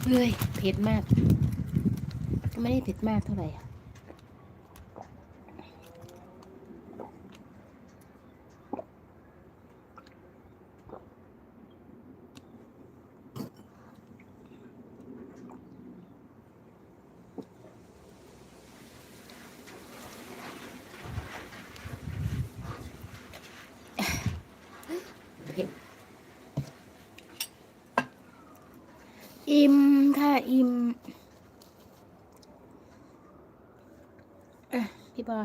เฮ้ยเผ็ดมากก็ไม่ได้เผ็ดมากเท่าไหร่ อิ่มค่ะอิ่มอะพี่บอ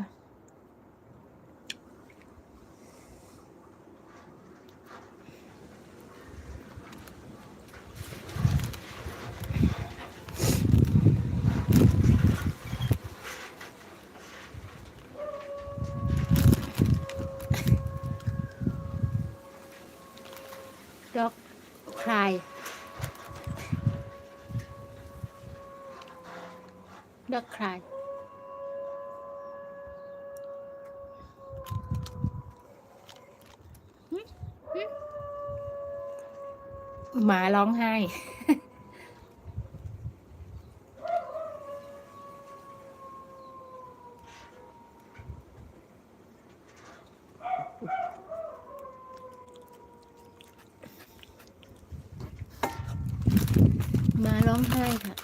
ด็อกคลาย ด็อกคลายหมาร้องไห้หมาร้องไห้ค่ะ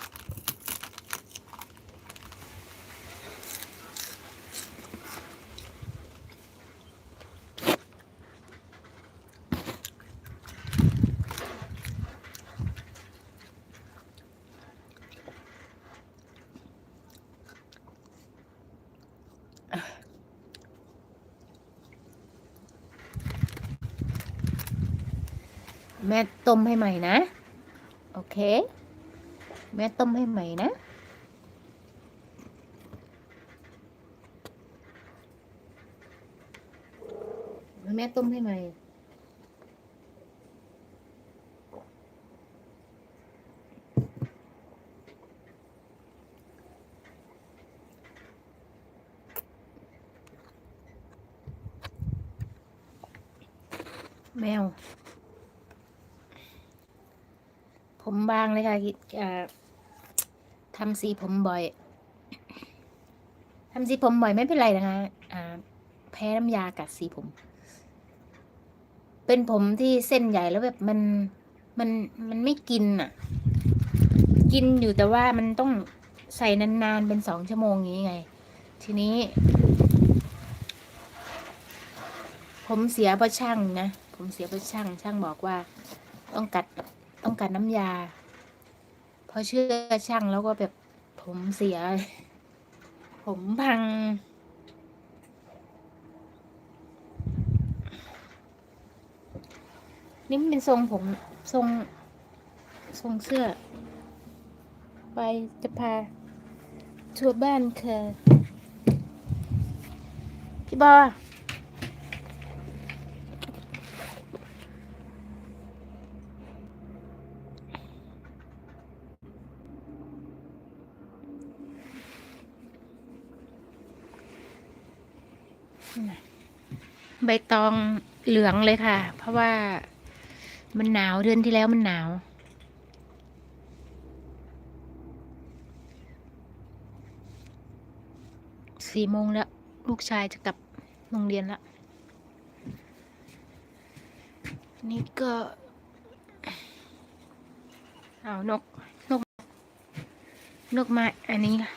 แม่ต้มให้ใหม่นะ โอเค แม่ต้มให้ใหม่นะ แม่ต้มให้ใหม่แมว ผมบางเลยค่ะคิดทำสีผมบ่อยทำสีผมบ่อยไม่เป็นไรนะคะแพ้น้ำยากัดสีผม เป็นผมที่เส้นใหญ่แล้วแบบมันมันมันไม่กินอะ กินอยู่แต่ว่ามันต้องใส่นานๆเป็นสองชั่วโมงอย่างนี้ไง ทีนี้ ผมเสียเพราะช่างนะ ผมเสียเพราะช่าง ช่างบอกว่าต้องกัด ต้องกัดน้ำยา พอเชื่อช่างแล้วก็แบบผมเสีย ผมพัง นี่มันเป็นทรงผมทรงทรงเสื้อ ไปจะพาทัวร์บ้านค่ะพี่บอ ใบตองเหลืองเลยค่ะ เพราะว่ามันหนาวเดือนที่แล้วมันหนาว สี่โมงแล้ว ลูกชายจะกลับโรงเรียนแล้วนี่ก็ เอานก นก นกมาอันนี้ล่ะ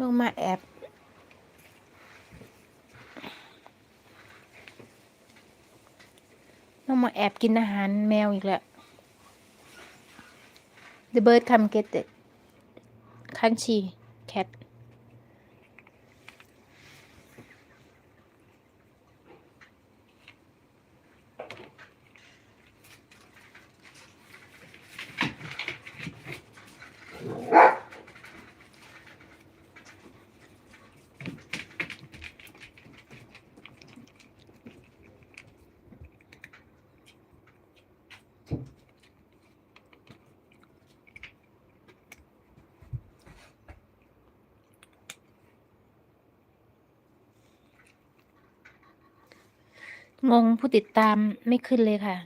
ลงมาแอบต้องมาแอบกินอาหารแมวอีกแล้ว The bird come get it Can't she? cat งง ผู้ติดตามไม่ขึ้นเลยค่ะ